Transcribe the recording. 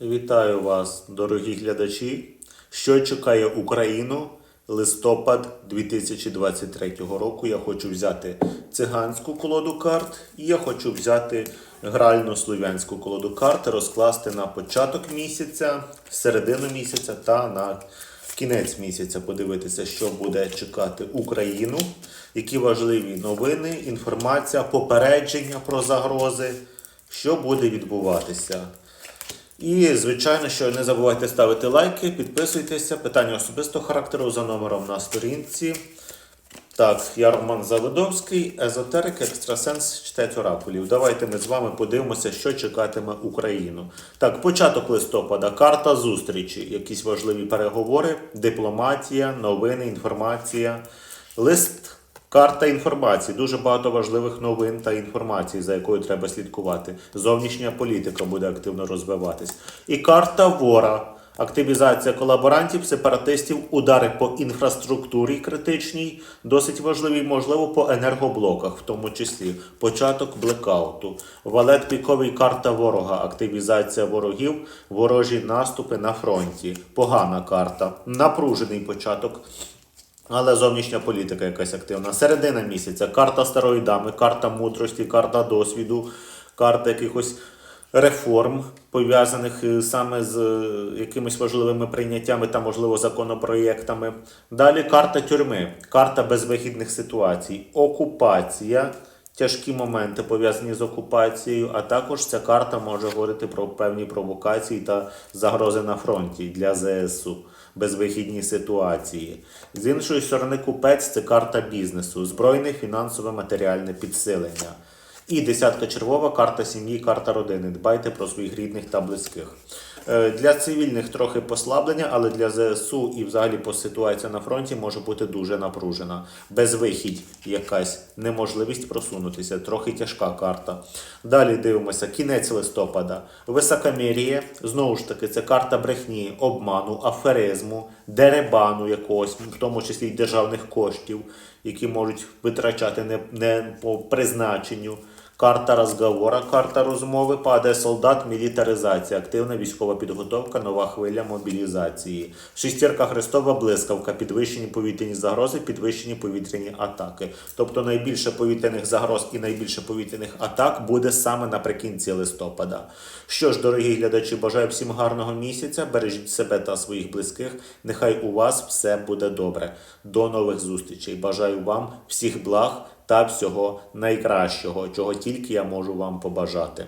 Вітаю вас, дорогі глядачі. Що чекає Україну листопад 2023 року? Я хочу взяти циганську колоду карт і я хочу взяти гральну слов'янську колоду карт, розкласти на початок місяця, середину місяця та на кінець місяця. Подивитися, що буде чекати Україну, які важливі новини, інформація, попередження про загрози, що буде відбуватися. І, звичайно, що не забувайте ставити лайки, підписуйтеся. Питання особистого характеру за номером на сторінці. Так, я Роман Заводовський, езотерик, екстрасенс, читець оракулів. Давайте ми з вами подивимося, що чекатиме Україну. Так, початок листопада, карта зустрічі, якісь важливі переговори, дипломатія, новини, інформація. Лист Карта інформації. Дуже багато важливих новин та інформації, за якою треба слідкувати. Зовнішня політика буде активно розвиватись. І карта вора. Активізація колаборантів, сепаратистів, удари по інфраструктурі критичній, досить важливі, можливо, по енергоблоках, в тому числі початок блекауту. Валет піковий карта ворога, активізація ворогів, ворожі наступи на фронті. Погана карта, напружений початок. Але зовнішня політика якась активна. Середина місяця. Карта старої дами, карта мудрості, карта досвіду, карта якихось реформ, пов'язаних е, саме з е, якимись важливими прийняттями та, можливо, законопроєктами. Далі карта тюрми, карта безвихідних ситуацій, окупація. Тяжкі моменти пов'язані з окупацією, а також ця карта може говорити про певні провокації та загрози на фронті для ЗСУ, безвихідні ситуації. З іншої сторони, купець це карта бізнесу, збройне, фінансове, матеріальне підсилення. І десятка червова карта сім'ї, карта родини. Дбайте про своїх рідних та близьких. Е, Для цивільних трохи послаблення, але для ЗСУ і взагалі по ситуації на фронті може бути дуже напружена. Безвихідь якась неможливість просунутися, трохи тяжка карта. Далі дивимося, кінець листопада. Високомір'я, знову ж таки, це карта брехні, обману, аферизму, деребану якогось, в тому числі й державних коштів, які можуть витрачати не, не по призначенню. Карта розговора, карта розмови, падає солдат, мілітаризація, активна військова підготовка, нова хвиля мобілізації. Шестірка Христова, блискавка, підвищені повітряні загрози, підвищені повітряні атаки. Тобто найбільше повітряних загроз і найбільше повітряних атак буде саме наприкінці листопада. Що ж, дорогі глядачі, бажаю всім гарного місяця. Бережіть себе та своїх близьких. Нехай у вас все буде добре. До нових зустрічей. Бажаю вам всіх благ та всього найкращого, чого тільки я можу вам побажати.